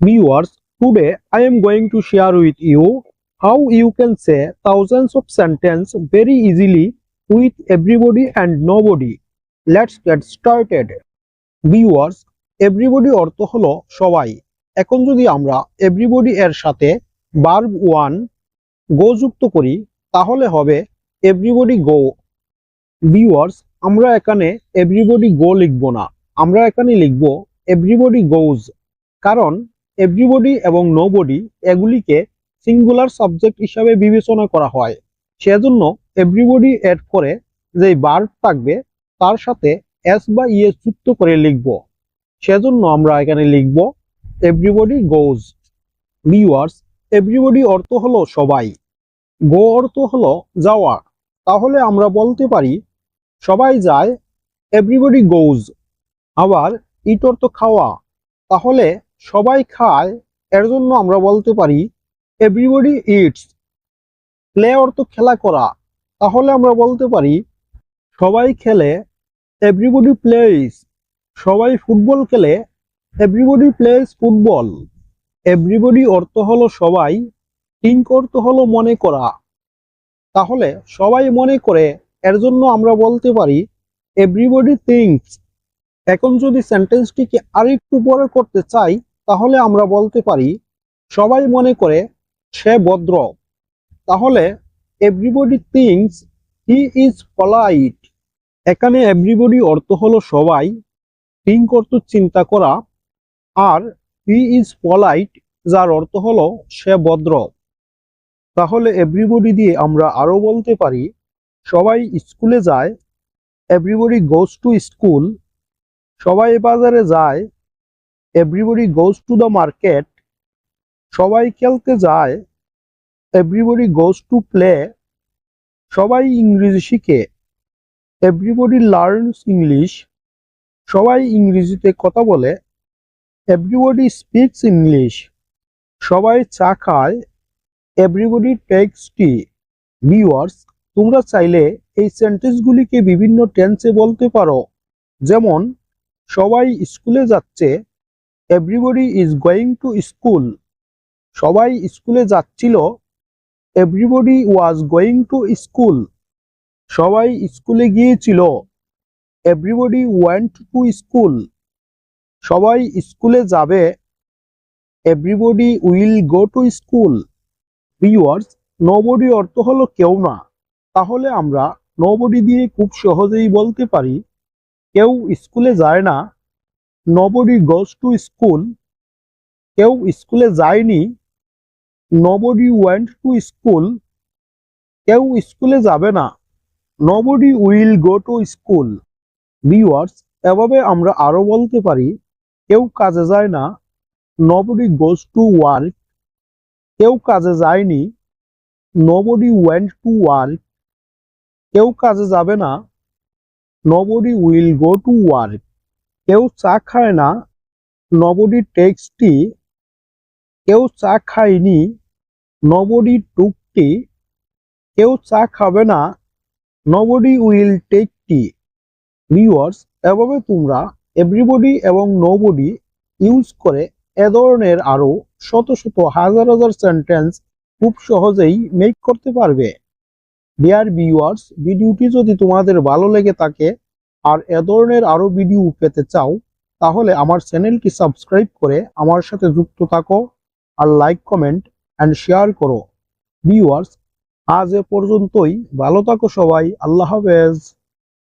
Viewers, today I am going to share with you how you can say thousands of sentence very easily with everybody and nobody. Let's get started. Viewers, everybody অর্থ হলো সবাই এখন যদি আমরা everybody এর সাথে verb one go যুক্ত করি তাহলে হবে everybody go. ভিউয়ার্স আমরা এখানে এভরিবডি গো লিখব না আমরা এখানে লিখব এভরিবডি গোজ কারণ এভরিবডি এবং নোবডি এগুলিকে সিঙ্গুলার সাবজেক্ট হিসাবে বিবেচনা করা হয়। সেজন্য এভরিবডি এড করে যে বার্ব থাকবে, তার সাথে এস বা ইএস যুক্ত করে লিখব। সেজন্য আমরা এখানে লিখব এভরিবডি গোজ ভিউয়ার্স এভরিবডি অর্থ হলো সবাই। গো অর্থ হলো যাওয়া। তাহলে আমরা বলতে পারি, সবাই যায় এভরিবডি গোজ আবার ইট অর্থ খাওয়া। তাহলে সবাই খায়, এর জন্য আমরা বলতে পারি এভরিবডি ইটস প্লে অর্থ খেলা করা। তাহলে আমরা বলতে পারি, সবাই খেলে এভরিবডি প্লেস সবাই ফুটবল খেলে এভরিবডি প্লেস ফুটবল এভরিবডি অর্থ হলো সবাই থিঙ্ক অর্থ হলো মনে করা। তাহলে সবাই মনে করে, এর জন্য আমরা বলতে পারি এভরিবডি থিংস এখন যদি সেন্টেন্সটিকে আরেকটু বড় করতে চাই তাহলে আমরা বলতে পারি, সবাই মনে করে সে ভদ্র। তাহলে everybody thinks he is polite এখানে এভরিবডি অর্থ হলো সবাই। থিঙ্ক অর্থ চিন্তা করা। আর হি ইজ পলাইট যার অর্থ হলো সে ভদ্র। তাহলে এভরিবডি দিয়ে আমরা আরও বলতে পারি, সবাই স্কুলে যায় এভরিবডি গোজ টু স্কুল সবাই বাজারে যায় everybody goes to the market সবাই খেলতে যায় এভরিবডি গোজ টু প্লে সবাই ইংরেজি শিখে এভরিবডি লার্নস ইংলিশ সবাই ইংরেজিতে কথা বলে এভরিবডি স্পিকস ইংলিশ সবাই চা খায় এভরিবডি টেক্স টি ভিউয়ার্স তোমরা চাইলে এই সেন্টেন্সগুলিকে বিভিন্ন টেন্সে বলতে পারো। যেমন, সবাই স্কুলে যাচ্ছে everybody is going to school সবাই স্কুলে যাচ্ছিল। Everybody was going to school সবাই স্কুলে গিয়েছিল। এভরিবডি ওয়েন্ট টু স্কুল সবাই স্কুলে যাবে। Everybody will go to school viewers nobody অর্থ হলো কেউ না। তাহলে আমরা নোবডি দিয়ে খুব সহজেই বলতে পারি, কেউ স্কুলে যায় না। নোবডি গোজ টু স্কুল কেউ স্কুলে যায়নি নোবডি ওয়েন্ট টু স্কুল কেউ স্কুলে যাবে না nobody will go to school viewers এভাবে আমরা আরও বলতে পারি, কেউ কাজে যায় না নোবডি গোজ টু ওয়ার্ক কেউ কাজে যায়নি নোবডি ওয়েন্ট টু ওয়ার্ক কেউ কাজে যাবে না nobody will go to work কেউ চা খায় না, নবডি টেক্স টি কেউ চা খায়নি, নোবডি টুক টি কেউ চা খাবে না, nobody will take tea viewers, এভাবে তোমরা এভরিবডি এবং নোবডি ইউজ করে এ ধরনের আরও শত শত হাজার হাজার সেন্টেন্স খুব সহজেই মেক করতে পারবে। ডিয়ার ভিউয়ার্স, ভিডিওটি যদি তোমাদের ভালো লেগে থাকে আর এ ধরনের আরও ভিডিও পেতে চাও, তাহলে আমার চ্যানেলটি সাবস্ক্রাইব করে আমার সাথে যুক্ত থাকো আর লাইক কমেন্ট অ্যান্ড শেয়ার করো। ভিউয়ার্স আজ এ পর্যন্তই। ভালো থাকো সবাই। আল্লাহ হাফেজ।